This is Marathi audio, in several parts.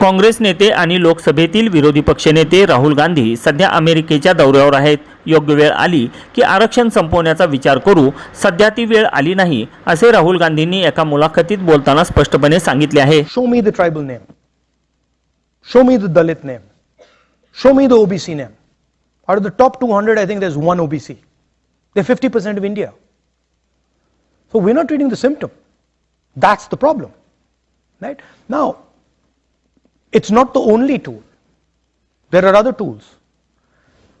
काँग्रेस नेते आणि लोकसभेतील विरोधी पक्षनेते राहुल गांधी सध्या अमेरिकेच्या दौऱ्यावर आहेत. योग्य वेळ आली की आरक्षण संपवण्याचा विचार करू. सध्या ती वेळ आली नाही असे राहुल गांधींनी एका मुलाखतीत बोलताना स्पष्टपणे सांगितले आहे. Show me the tribal name show me Dalit name show me the OBC name are the top two hundred I think they one OBC they fifty percent of India so we not reading the symptom that's the problem right now it's not the only tool. There are other tools.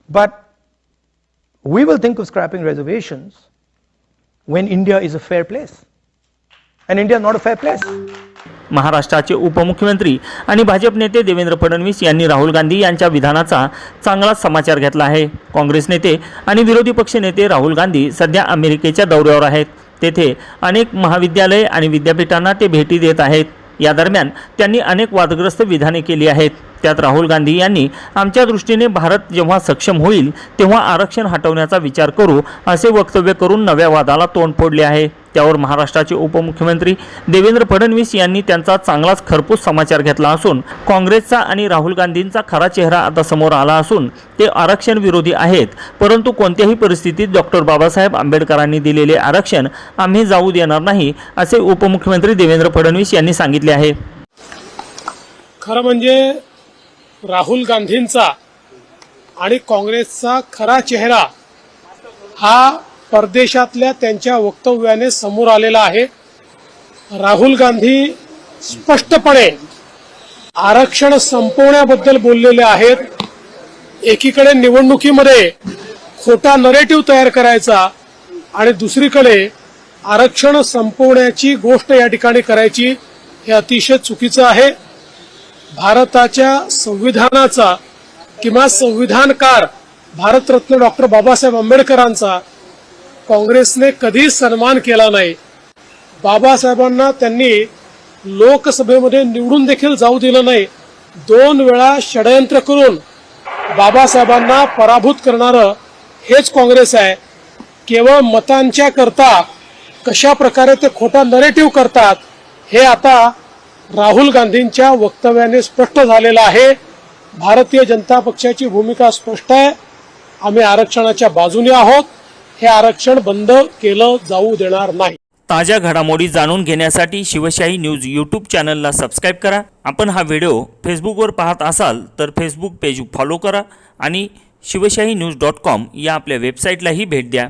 But we will think of scrapping reservations when India is a fair place. And India is not a fair place. महाराष्ट्राचे उपमुख्यमंत्री आणि भाजप नेते देवेंद्र फडणवीस यांनी राहुल गांधी यांच्या विधानाचा चांगलाच समाचार घेतला आहे काँग्रेस नेते आणि विरोधी पक्ष नेते राहुल गांधी सध्या अमेरिकेच्या दौऱ्यावर आहेत तेथे अनेक महाविद्यालये आणि विद्यापीठांना ते भेटी देत आहेत या दरम्यान त्यांनी अनेक वादग्रस्त विधाने केली आहेत. त्यात राहुल गांधी यांनी आमच्या दृष्टीने भारत जेव्हा सक्षम होईल तेव्हा आरक्षण हटवण्याचा विचार करू असे वक्तव्य करून नव्या वादाला तोंड फोडले आहे. त्यावर महाराष्ट्राचे उपमुख्यमंत्री देवेंद्र फडणवीस यांनी त्यांचा चांगलाच खरपूस समाचार घेतला असून काँग्रेसचा आणि राहुल गांधींचा खरा चेहरा आता समोर आला असून ते आरक्षण विरोधी आहेत. परंतु कोणत्याही परिस्थितीत डॉक्टर बाबासाहेब आंबेडकरांनी दिलेले आरक्षण आम्ही जाऊ देणार नाही असे उपमुख्यमंत्री देवेंद्र फडणवीस यांनी सांगितले आहे. खरं म्हणजे राहुल गांधींचा आणि काँग्रेसचा खरा चेहरा हा परदेशातल्या त्यांच्या वक्तव्याने समोर आलेला आहे. राहुल गांधी स्पष्टपणे आरक्षण संपवण्याबद्दल बोललेले आहेत. एकीकडे निवडणुकीमध्ये खोटा नरेटिव्ह तयार करायचा आणि दुसरीकडे आरक्षण संपवण्याची गोष्ट या ठिकाणी करायची हे अतिशय चुकीचं आहे. भारताच्या संविधानाचा किंवा संविधानकार भारतरत्न डॉक्टर बाबासाहेब आंबेडकरांचा काँग्रेसने कधीच सन्मान केला नाही. बाबासाहेबांना त्यांनी लोकसभेमध्ये निवडून देखील जाऊ दिलं नाही. दोन वेळा षडयंत्र करून बाबासाहेबांना पराभूत करणारं हेच काँग्रेस आहे. केवळ मतांच्या करता कशा प्रकारे ते खोटा नरेटिव्ह करतात हे आता राहुल गांधींच्या वक्तव्याने स्पष्ट झालेलं आहे. भारतीय जनता पक्षाची भूमिका स्पष्ट आहे. आम्ही आरक्षणाच्या बाजूने आहोत. हे आरक्षण बंद केलं जाऊ देणार नाही. ताज्या घडामोडी जाणून घेण्यासाठी शिवशाही न्यूज यूट्यूब चॅनलला सबस्क्राईब करा. आपण हा व्हिडिओ फेसबुकवर पाहत असाल तर फेसबुक पेज फॉलो करा आणि शिवशाही न्यूज डॉट कॉम या आपल्या वेबसाईटलाही भेट द्या.